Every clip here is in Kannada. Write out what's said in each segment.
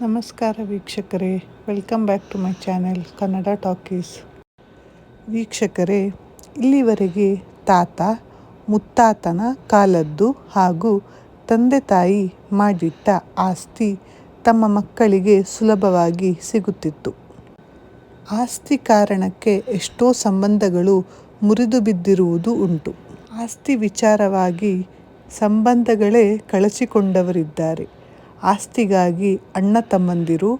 ನಮಸ್ಕಾರ ವೀಕ್ಷಕರೇ, welcome back to my channel Kannada talkies. ವೀಕ್ಷಕರೇ, ಇಲ್ಲಿವರೆಗೆ ತಾತ, ಮುತ್ತಾತನ ಕಾಲದ್ದು ಹಾಗೂ ತಂದೆ ತಾಯಿ ಮಾಡಿಟ್ಟ ಆಸ್ತಿ ತಮ್ಮ ಮಕ್ಕಳಿಗೆ ಸುಲಭವಾಗಿ ಸಿಗುತ್ತಿತ್ತು. ಆಸ್ತಿ ಕಾರಣಕ್ಕೆ ಎಷ್ಟೋ ಸಂಬಂಧಗಳು ಮುರಿದು ಬಿದ್ದಿರುವುದು ಉಂಟು. ಆಸ್ತಿ ವಿಚಾರವಾಗಿ ಸಂಬಂಧಗಳೇ ಕಳಚಿಕೊಂಡವರಿದ್ದಾರೆ. ಆಸ್ತಿಗಾಗಿ ಅಣ್ಣ ತಮ್ಮಂದಿರು,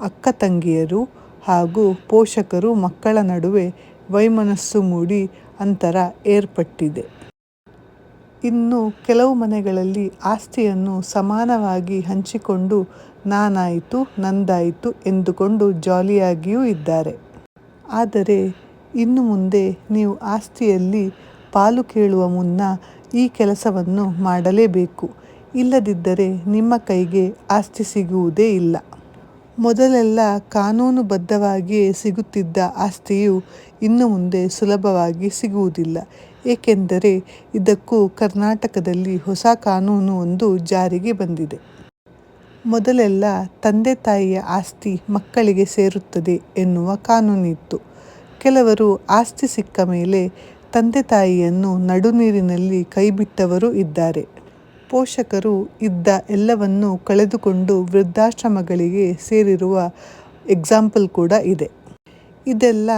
ಅಕ್ಕ ತಂಗಿಯರು ಹಾಗೂ ಪೋಷಕರು ಮಕ್ಕಳ ನಡುವೆ ವೈಮನಸ್ಸು ಮೂಡಿ ಅಂತರ ಏರ್ಪಟ್ಟಿದೆ. ಇನ್ನು ಕೆಲವು ಮನೆಗಳಲ್ಲಿ ಆಸ್ತಿಯನ್ನು ಸಮಾನವಾಗಿ ಹಂಚಿಕೊಂಡು ನಾನಾಯಿತು, ನಂದಾಯಿತು ಎಂದುಕೊಂಡು ಜಾಲಿಯಾಗಿಯೂ ಇದ್ದಾರೆ. ಆದರೆ ಇನ್ನು ಮುಂದೆ ನೀವು ಆಸ್ತಿಯಲ್ಲಿ ಪಾಲು ಕೇಳುವ ಮುನ್ನ ಈ ಕೆಲಸವನ್ನು ಮಾಡಲೇಬೇಕು. ಇಲ್ಲದಿದ್ದರೆ ನಿಮ್ಮ ಕೈಗೆ ಆಸ್ತಿ ಸಿಗುವುದೇ ಇಲ್ಲ. ಮೊದಲೆಲ್ಲ ಕಾನೂನುಬದ್ಧವಾಗಿಯೇ ಸಿಗುತ್ತಿದ್ದ ಆಸ್ತಿಯು ಇನ್ನು ಮುಂದೆ ಸುಲಭವಾಗಿ ಸಿಗುವುದಿಲ್ಲ. ಏಕೆಂದರೆ ಇದಕ್ಕೂ ಕರ್ನಾಟಕದಲ್ಲಿ ಹೊಸ ಕಾನೂನು ಒಂದು ಜಾರಿಗೆ ಬಂದಿದೆ. ಮೊದಲೆಲ್ಲ ತಂದೆ ತಾಯಿಯ ಆಸ್ತಿ ಮಕ್ಕಳಿಗೆ ಸೇರುತ್ತದೆ ಎನ್ನುವ ಕಾನೂನಿತ್ತು. ಕೆಲವರು ಆಸ್ತಿ ಸಿಕ್ಕ ಮೇಲೆ ತಂದೆ ತಾಯಿಯನ್ನು ನಡುನೀರಿನಲ್ಲಿ ಕೈಬಿಟ್ಟವರೂ ಇದ್ದಾರೆ. ಪೋಷಕರು ಇದ್ದ ಎಲ್ಲವನ್ನೂ ಕಳೆದುಕೊಂಡು ವೃದ್ಧಾಶ್ರಮಗಳಿಗೆ ಸೇರಿರುವ ಎಕ್ಸಾಂಪಲ್ ಕೂಡ ಇದೆ. ಇದೆಲ್ಲ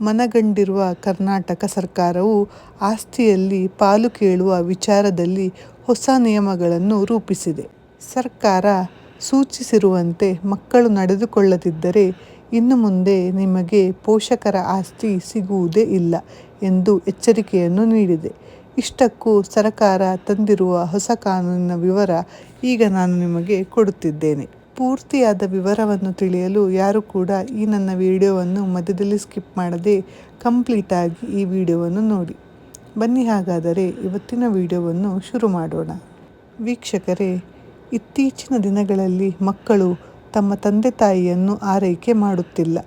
ಮನಗಂಡಿರುವ ಕರ್ನಾಟಕ ಸರ್ಕಾರವು ಆಸ್ತಿಯಲ್ಲಿ ಪಾಲು ಕೇಳುವ ವಿಚಾರದಲ್ಲಿ ಹೊಸ ನಿಯಮಗಳನ್ನು ರೂಪಿಸಿದೆ. ಸರ್ಕಾರ ಸೂಚಿಸಿರುವಂತೆ ಮಕ್ಕಳು ನಡೆದುಕೊಳ್ಳದಿದ್ದರೆ ಇನ್ನು ಮುಂದೆ ನಿಮಗೆ ಪೋಷಕರ ಆಸ್ತಿ ಸಿಗುವುದೇ ಇಲ್ಲ ಎಂದು ಎಚ್ಚರಿಕೆಯನ್ನು ನೀಡಿದೆ. ಇಷ್ಟಕ್ಕೂ ಸರಕಾರ ತಂದಿರುವ ಹೊಸ ಕಾನೂನಿನ ವಿವರ ಈಗ ನಾನು ನಿಮಗೆ ಕೊಡುತ್ತಿದ್ದೇನೆ. ಪೂರ್ತಿಯಾದ ವಿವರವನ್ನು ತಿಳಿಯಲು ಯಾರು ಕೂಡ ಈ ನನ್ನ ವಿಡಿಯೋವನ್ನು ಮಧ್ಯದಲ್ಲಿ ಸ್ಕಿಪ್ ಮಾಡದೆ ಕಂಪ್ಲೀಟಾಗಿ ಈ ವಿಡಿಯೋವನ್ನು ನೋಡಿ. ಬನ್ನಿ ಹಾಗಾದರೆ ಇವತ್ತಿನ ವಿಡಿಯೋವನ್ನು ಶುರು ಮಾಡೋಣ. ವೀಕ್ಷಕರೇ, ಇತ್ತೀಚಿನ ದಿನಗಳಲ್ಲಿ ಮಕ್ಕಳು ತಮ್ಮ ತಂದೆ ತಾಯಿಯನ್ನು ಆರೈಕೆ ಮಾಡುತ್ತಿಲ್ಲ.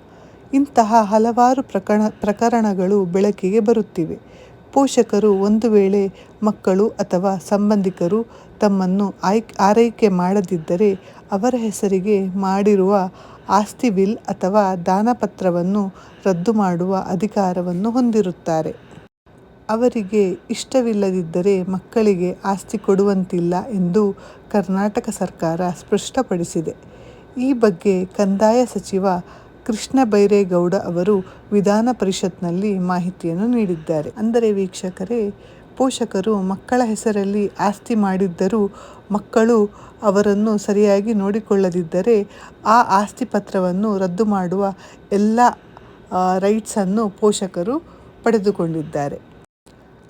ಇಂತಹ ಹಲವಾರು ಪ್ರಕರಣ ಪ್ರಕರಣಗಳು ಬೆಳಕಿಗೆ ಬರುತ್ತಿವೆ. ಪೋಷಕರು ಒಂದು ವೇಳೆ ಮಕ್ಕಳು ಅಥವಾ ಸಂಬಂಧಿಕರು ತಮ್ಮನ್ನು ಆಯ್ಕ್ ಆರೈಕೆ ಮಾಡದಿದ್ದರೆ ಅವರ ಹೆಸರಿಗೆ ಮಾಡಿರುವ ಆಸ್ತಿ ವಿಲ್ ಅಥವಾ ದಾನಪತ್ರವನ್ನು ರದ್ದು ಮಾಡುವ ಅಧಿಕಾರವನ್ನು ಹೊಂದಿರುತ್ತಾರೆ. ಅವರಿಗೆ ಇಷ್ಟವಿಲ್ಲದಿದ್ದರೆ ಮಕ್ಕಳಿಗೆ ಆಸ್ತಿ ಕೊಡುವಂತಿಲ್ಲ ಎಂದು ಕರ್ನಾಟಕ ಸರ್ಕಾರ ಸ್ಪಷ್ಟಪಡಿಸಿದೆ. ಈ ಬಗ್ಗೆ ಕಂದಾಯ ಸಚಿವ ಕೃಷ್ಣ ಬೈರೇಗೌಡ ಅವರು ವಿಧಾನ ಪರಿಷತ್ನಲ್ಲಿ ಮಾಹಿತಿಯನ್ನು ನೀಡಿದ್ದಾರೆ. ಅಂದರೆ ವೀಕ್ಷಕರೇ, ಪೋಷಕರು ಮಕ್ಕಳ ಹೆಸರಲ್ಲಿ ಆಸ್ತಿ ಮಾಡಿದ್ದರೂ ಮಕ್ಕಳು ಅವರನ್ನು ಸರಿಯಾಗಿ ನೋಡಿಕೊಳ್ಳದಿದ್ದರೆ ಆ ಆಸ್ತಿ ಪತ್ರವನ್ನು ರದ್ದು ಮಾಡುವ ಎಲ್ಲ ರೈಟ್ಸನ್ನು ಪೋಷಕರು ಪಡೆದುಕೊಂಡಿದ್ದಾರೆ.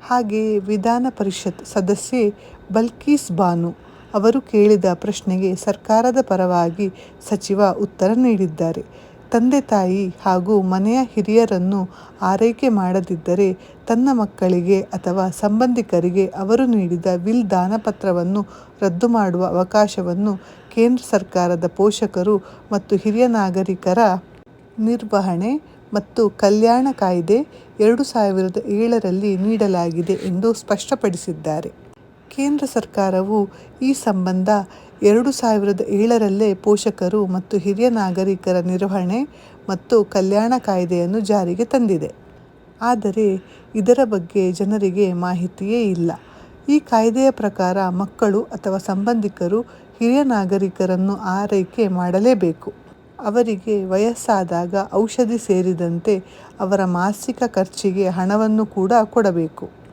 ಹಾಗೆಯೇ ವಿಧಾನ ಪರಿಷತ್ ಸದಸ್ಯೆ ಬಲ್ಕೀಸ್ ಬಾನು ಅವರು ಕೇಳಿದ ಪ್ರಶ್ನೆಗೆ ಸರ್ಕಾರದ ಪರವಾಗಿ ಸಚಿವ ಉತ್ತರ ನೀಡಿದ್ದಾರೆ. ತಂದೆ ತಾಯಿ ಹಾಗೂ ಮನೆಯ ಹಿರಿಯರನ್ನು ಆರೈಕೆ ಮಾಡದಿದ್ದರೆ ತನ್ನ ಮಕ್ಕಳಿಗೆ ಅಥವಾ ಸಂಬಂಧಿಕರಿಗೆ ಅವರು ನೀಡಿದ ವಿಲ್ ದಾನಪತ್ರವನ್ನು ರದ್ದು ಮಾಡುವ ಅವಕಾಶವನ್ನು ಕೇಂದ್ರ ಸರ್ಕಾರದ ಪೋಷಕರು ಮತ್ತು ಹಿರಿಯ ನಾಗರಿಕರ ನಿರ್ವಹಣೆ ಮತ್ತು ಕಲ್ಯಾಣ ಕಾಯ್ದೆ ಎರಡು ಸಾವಿರದ ಏಳರಲ್ಲಿ ನೀಡಲಾಗಿದೆ ಎಂದು ಸ್ಪಷ್ಟಪಡಿಸಿದ್ದಾರೆ. ಕೇಂದ್ರ ಸರ್ಕಾರವು ಈ ಸಂಬಂಧ ಎರಡು ಸಾವಿರದ ಏಳರಲ್ಲೇ ಪೋಷಕರು ಮತ್ತು ಹಿರಿಯ ನಾಗರಿಕರ ನಿರ್ವಹಣೆ ಮತ್ತು ಕಲ್ಯಾಣ ಕಾಯ್ದೆಯನ್ನು ಜಾರಿಗೆ ತಂದಿದೆ. ಆದರೆ ಇದರ ಬಗ್ಗೆ ಜನರಿಗೆ ಮಾಹಿತಿಯೇ ಇಲ್ಲ. ಈ ಕಾಯ್ದೆಯ ಪ್ರಕಾರ ಮಕ್ಕಳು ಅಥವಾ ಸಂಬಂಧಿಕರು ಹಿರಿಯ ನಾಗರಿಕರನ್ನು ಆರೈಕೆ ಮಾಡಲೇಬೇಕು. ಅವರಿಗೆ ವಯಸ್ಸಾದಾಗ ಔಷಧಿ ಸೇರಿದಂತೆ ಅವರ ಮಾಸಿಕ ಖರ್ಚಿಗೆ ಹಣವನ್ನು ಕೂಡ ಕೊಡಬೇಕು.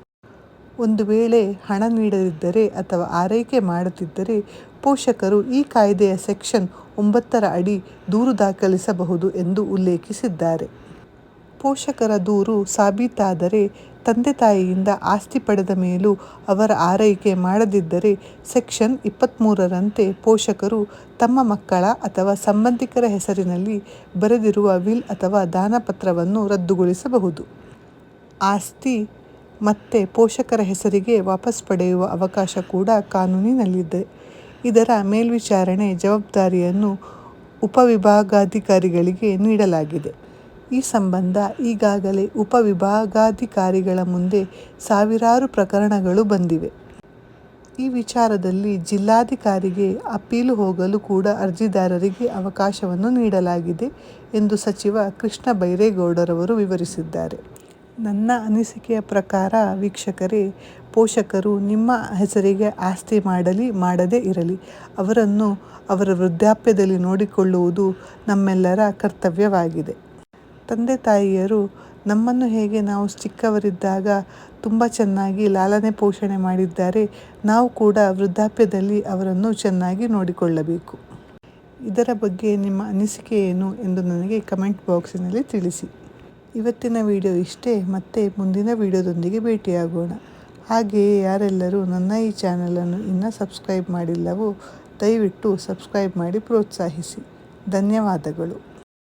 ಒಂದು ವೇಳೆ ಹಣ ನೀಡದಿದ್ದರೆ ಅಥವಾ ಆರೈಕೆ ಮಾಡದಿದ್ದರೆ ಪೋಷಕರು ಈ ಕಾಯ್ದೆಯ ಸೆಕ್ಷನ್ ಒಂಬತ್ತರ ಅಡಿ ದೂರು ದಾಖಲಿಸಬಹುದು ಎಂದು ಉಲ್ಲೇಖಿಸಿದ್ದಾರೆ. ಪೋಷಕರ ದೂರು ಸಾಬೀತಾದರೆ ತಂದೆ ತಾಯಿಯಿಂದ ಆಸ್ತಿ ಪಡೆದ ಮೇಲೂ ಅವರ ಆರೈಕೆ ಮಾಡದಿದ್ದರೆ ಸೆಕ್ಷನ್ ಇಪ್ಪತ್ತ್ಮೂರರಂತೆ ಪೋಷಕರು ತಮ್ಮ ಮಕ್ಕಳ ಅಥವಾ ಸಂಬಂಧಿಕರ ಹೆಸರಿನಲ್ಲಿ ಬರೆದಿರುವ ವಿಲ್ ಅಥವಾ ದಾನಪತ್ರವನ್ನು ರದ್ದುಗೊಳಿಸಬಹುದು. ಆಸ್ತಿ ಮತ್ತೆ ಪೋಷಕರ ಹೆಸರಿಗೆ ವಾಪಸ್ ಪಡೆಯುವ ಅವಕಾಶ ಕೂಡ ಕಾನೂನಿನಲ್ಲಿದೆ. ಇದರ ಮೇಲ್ವಿಚಾರಣೆ ಜವಾಬ್ದಾರಿಯನ್ನು ಉಪವಿಭಾಗಾಧಿಕಾರಿಗಳಿಗೆ ನೀಡಲಾಗಿದೆ. ಈ ಸಂಬಂಧ ಈಗಾಗಲೇ ಉಪವಿಭಾಗಾಧಿಕಾರಿಗಳ ಮುಂದೆ ಸಾವಿರಾರು ಪ್ರಕರಣಗಳು ಬಂದಿವೆ. ಈ ವಿಚಾರದಲ್ಲಿ ಜಿಲ್ಲಾಧಿಕಾರಿಗೆ ಅಪೀಲು ಹೋಗಲು ಕೂಡ ಅರ್ಜಿದಾರರಿಗೆ ಅವಕಾಶವನ್ನು ನೀಡಲಾಗಿದೆ ಎಂದು ಸಚಿವ ಕೃಷ್ಣ ಬೈರೇಗೌಡರವರು ವಿವರಿಸಿದ್ದಾರೆ. ನನ್ನ ಅನಿಸಿಕೆಯ ಪ್ರಕಾರ ವೀಕ್ಷಕರೇ, ಪೋಷಕರು ನಿಮ್ಮ ಹೆಸರಿಗೆ ಆಸ್ತಿ ಮಾಡಲಿ, ಮಾಡದೇ ಇರಲಿ. ಅವರನ್ನು ಅವರ ವೃದ್ಧಾಪ್ಯದಲ್ಲಿ ನೋಡಿಕೊಳ್ಳುವುದು ನಮ್ಮೆಲ್ಲರ ಕರ್ತವ್ಯವಾಗಿದೆ. ತಂದೆ ತಾಯಿಯರು ನಮ್ಮನ್ನು ಹೇಗೆ ನಾವು ಚಿಕ್ಕವರಿದ್ದಾಗ ತುಂಬ ಚೆನ್ನಾಗಿ ಲಾಲನೆ ಪೋಷಣೆ ಮಾಡಿದ್ದಾರೆ, ನಾವು ಕೂಡ ವೃದ್ಧಾಪ್ಯದಲ್ಲಿ ಅವರನ್ನು ಚೆನ್ನಾಗಿ ನೋಡಿಕೊಳ್ಳಬೇಕು. ಇದರ ಬಗ್ಗೆ ನಿಮ್ಮ ಅನಿಸಿಕೆ ಏನು ಎಂದು ನನಗೆ ಕಮೆಂಟ್ ಬಾಕ್ಸಿನಲ್ಲಿ ತಿಳಿಸಿ. ಇವತ್ತಿನ ವಿಡಿಯೋ ಇಷ್ಟೇ, ಮತ್ತೆ ಮುಂದಿನ ವಿಡಿಯೋದೊಂದಿಗೆ ಭೇಟಿಯಾಗೋಣ. ಹಾಗೆಯೇ ಯಾರೆಲ್ಲರೂ ನನ್ನ ಈ ಚಾನಲನ್ನು ಇನ್ನೂ ಸಬ್ಸ್ಕ್ರೈಬ್ ಮಾಡಿಲ್ಲವೋ, ದಯವಿಟ್ಟು ಸಬ್ಸ್ಕ್ರೈಬ್ ಮಾಡಿ ಪ್ರೋತ್ಸಾಹಿಸಿ. ಧನ್ಯವಾದಗಳು.